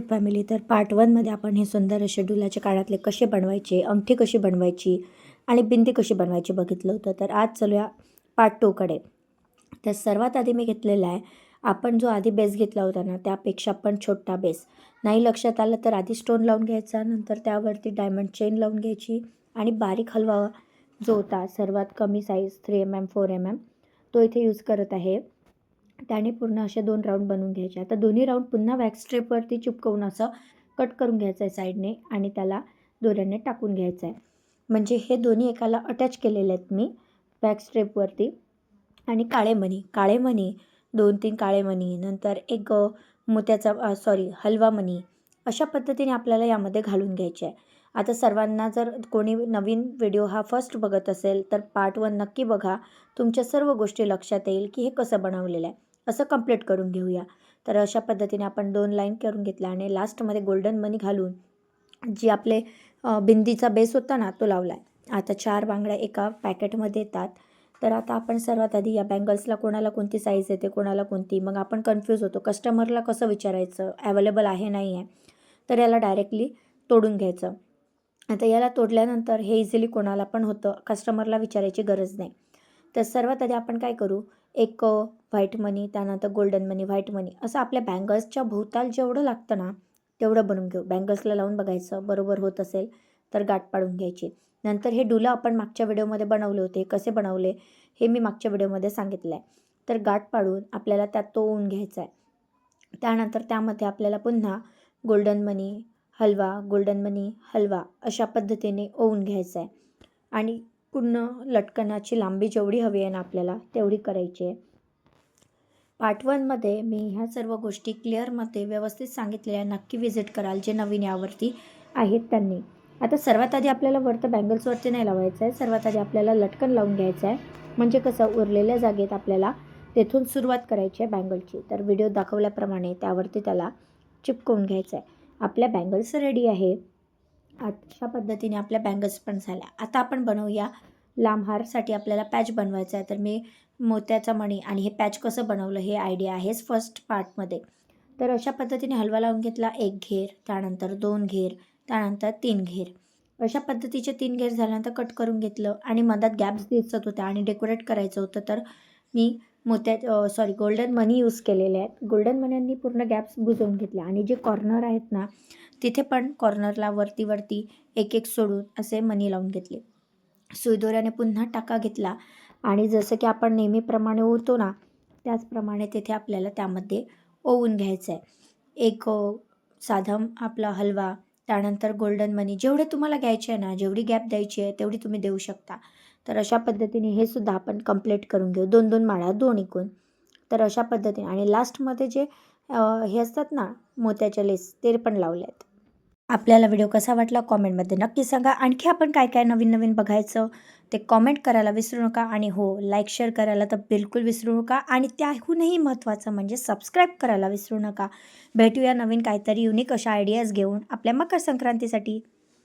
Family तर part वनमध्ये आपण हे सुंदर असे डुलाच्या काळातले कसे बनवायचे अंगठी कशी बनवायची आणि बिंदी कशी बनवायची बघितलं होतं. तर आज चलूया पार्ट टूकडे तर सर्वात आधी मी घेतलेला आहे आपण जो आधी बेस घेतला होता ना त्यापेक्षा पण छोटा बेस नाही लक्षात आलं तर आधी स्टोन लावून घ्यायचा नंतर त्यावरती डायमंड चेन लावून घ्यायची आणि बारीक हलवा जो होता सर्वात कमी size three M M four M M तो इथे यूज करत आहे. त्याने पूर्ण असे दोन राऊंड बनवून घ्यायचे आता दोन्ही राऊंड पुन्हा वॅक्स स्ट्रिपवरती चिपकवून असं कट करून घ्यायचं आहे साईडने आणि त्याला दोऱ्याने टाकून घ्यायचं आहे म्हणजे हे दोन्ही एकाला अटॅच केलेले आहेत मी वॅक्स स्ट्रिपवरती आणि काळे मणी काळे मणी दोन तीन काळे मणी नंतर एक मोत्याचा सॉरी हलवा मणी अशा पद्धतीने आपल्याला यामध्ये घालून घ्यायचे आहे आता सर्वांना जर कोणी नवीन व्हिडिओ हा फर्स्ट बघत असेल तर पार्ट वन नक्की बघा. तुमच्या सर्व गोष्टी लक्षात येईल की हे कसं बनवलेलं आहे. असं कंप्लीट करून घेऊया. तर अशा पद्धतीने आपण दोन लाईन करून घेतला आणि लास्टमध्ये गोल्डन मनी घालून जी आपले बिंदीचा बेस होता ना तो लावला आहे आता चार बांगड्या एका पॅकेटमध्ये येतात. तर आता आपण सर्वात आधी या बँगल्सला कोणाला कोणती साईज येते कोणाला कोणती? मग आपण कन्फ्यूज होतो. कस्टमरला कसं विचारायचं? अवेलेबल आहे नाही आहे तर याला डायरेक्टली तोडून घ्यायचं. आता याला तोडल्यानंतर हे इझिली कोणाला पण होतं. कस्टमरला विचारायची गरज नाही. तर सर्वात आधी आपण काय करू? एक व्हाईट मनी त्यानंतर गोल्डन मनी व्हाईट मनी असं आपल्या बँगल्सच्या भोवताल जेवढं लागतं ना तेवढं बनवून घेऊ. बँगल्सला लावून बघायचं बरोबर होत असेल तर गाठ पाडून घ्यायची. नंतर हे डुलं आपण मागच्या व्हिडिओमध्ये बनवले होते. कसे बनवले? हे मी मागच्या व्हिडिओमध्ये सांगितलं आहे तर गाठ पाडून आपल्याला त्यात तो ऊन घ्यायचा आहे त्यानंतर त्यामध्ये आपल्याला पुन्हा गोल्डन मनी हलवा गोल्डन मनी हलवा अशा पद्धतीने ओवून घ्यायचा आहे आणि पूर्ण लटकनाची लांबी जेवढी हवी आहे ना आपल्याला तेवढी करायची आहे. पार्ट वनमध्ये मी ह्या सर्व गोष्टी क्लिअरमध्ये व्यवस्थित सांगितलेल्या नक्की व्हिजिट कराल जे नवीन यावरती आहेत त्यांनी. आता सर्वात आधी आपल्याला वरतं बँगल्सवरती नाही लावायचं आहे. सर्वात आधी आपल्याला लटकन लावून घ्यायचं आहे. म्हणजे कसं उरलेल्या जागेत आपल्याला तेथून सुरुवात करायची आहे बँगलची तर व्हिडिओ दाखवल्याप्रमाणे त्यावरती त्याला चिपकवून घ्यायचं आहे. आपल्या बँगल्स रेडी आहे. अशा पद्धतीने आपल्या बँगल्स पण झाल्या. आता आपण बनवूया. लांब हारसाठी आपल्याला पॅच बनवायचा आहे. तर मी मोत्याचा मणी आणि हे पॅच कसं बनवलं हे आयडिया आहेच फर्स्ट पार्टमध्ये तर अशा पद्धतीने हलवा लावून घेतला. एक घेर त्यानंतर दोन घेर त्यानंतर तीन घेर. अशा पद्धतीचे तीन घेर झाल्यानंतर कट करून घेतलं आणि मधात गॅप्स दिसत होत्या आणि डेकोरेट करायचं होतं. तर मी मोत्या सॉरी गोल्डन मनी यूज केलेले आहेत. गोल्डन मन्यांनी पूर्ण गॅप्स बुजवून घेतले आणि जे कॉर्नर आहेत ना तिथे पण कॉर्नरला वरती वरती एक एक सोडून असे मनी लावून घेतले. सुईदोऱ्याने पुन्हा टाका घेतला. आणि जसं की आपण नेहमीप्रमाणे ओवतो ना त्याचप्रमाणे तिथे आपल्याला त्यामध्ये ओवून घ्यायचं आहे. एक साधम आपला हलवा त्यानंतर गोल्डन मनी जेवढे तुम्हाला घ्यायचे आहे ना जेवढी गॅप द्यायची आहे तेवढी तुम्ही देऊ शकता. तर अशा पद्धतीने हे सुद्धा आपण कंप्लीट करून घेऊ. दोन दोन माळा दोन एकूण तर अशा पद्धतीने. आणि लास्टमध्ये जे हे असतात ना मोत्याच्या लेस ते पण लावले आहेत. आपल्याला व्हिडिओ कसा वाटला कॉमेंटमध्ये नक्की सांगा. आणखी आपण काय काय नवीन नवीन बघायचं ते कॉमेंट करायला विसरू नका. आणि हो लाईक शेअर करायला तर बिलकुल विसरू नका. आणि त्याहूनही महत्त्वाचं म्हणजे सबस्क्राईब करायला विसरू नका. भेटूया नवीन काहीतरी युनिक अशा आयडियाज घेऊन आपल्या मकर संक्रांतीसाठी.